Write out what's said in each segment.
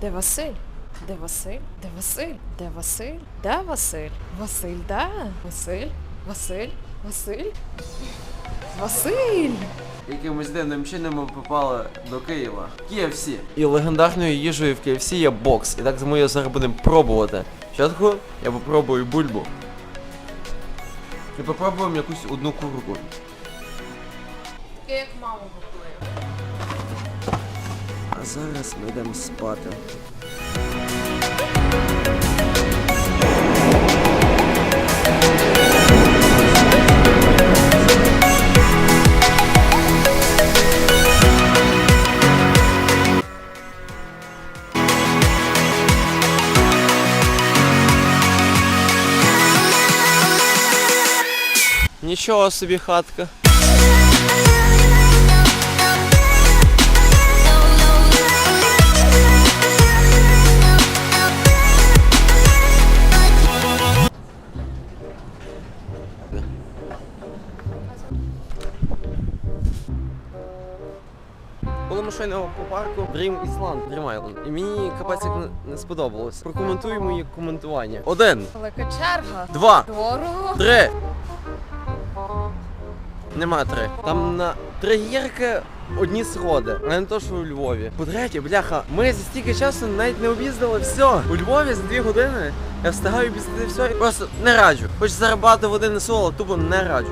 Де Василь? Де Василь? Де Василь? Де Василь? Де Василь? Василь, де? Василь? Василь? Василь? Василь! Якимось дивним чином ми попали до Києва. KFC. І легендарною їжею в KFC є бокс. І так тому я зараз будемо пробувати. Спочатку я попробую бульбу. І попробуємо якусь одну курку. Таке як маму готує. А зараз ми йдемо спати. Нічого собі хатка. Були ми щойно по парку Dream Island, Dream Island. І мені капець як не- не сподобалось. Прокоментуй мої коментування. Один, Велика черга. два, Дорого. три. Нема три. Там на три гірки одні сходи, а не то, що у Львові. По-третє, бляха, ми за стільки часу навіть не об'їздили все. У Львові за дві години я встигаю об'їздити все і просто не раджу. Хоч заробати в один соло, тупо не раджу.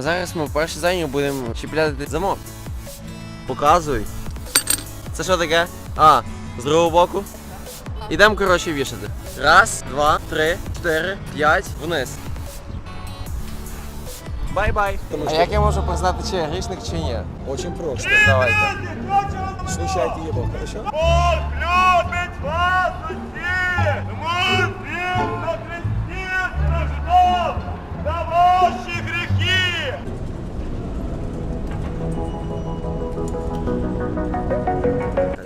А зараз ми в перший зайняв будемо чіпляти замок. Показуй. Це що таке? А, з другого боку. Ідемо, коротше, вішати. Раз, два, три, чотири, п'ять, вниз. Бай-бай. А як я можу признати, чи я грішник, чи ні? Очень просто. Давайте. Слушайте его, хорошо?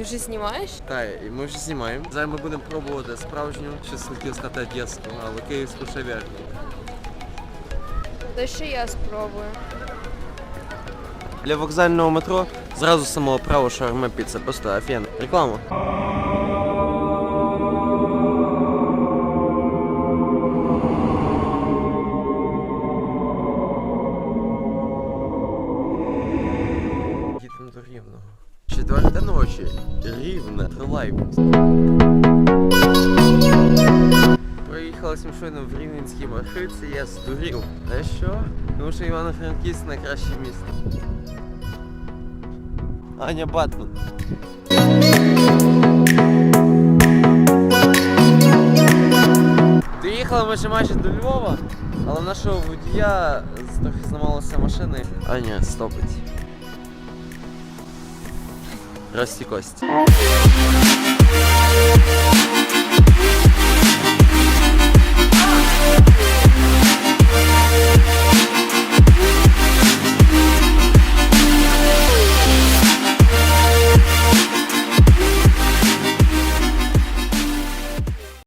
Ти вже знімаєш? Так, і ми вже знімаємо. Зараз ми будемо пробувати справжню, щось хотів сказати одеську, але київську шаверку. Та ще я спробую. Для вокзального метро зразу з самого правого шаурма піца. Просто офігенно. Реклама. Четверта ночі. Рівне. Тролейбус. Проїхали сім щойно в Рівненській маршрутці, я здурів. А що? Тому що Івано-Франківськ найкраще місто. Аня Батман. Доїхали ми ще майже до Львова, але в нашого водія з- трохи зламалася машина. і Аня стопить. Рості кості.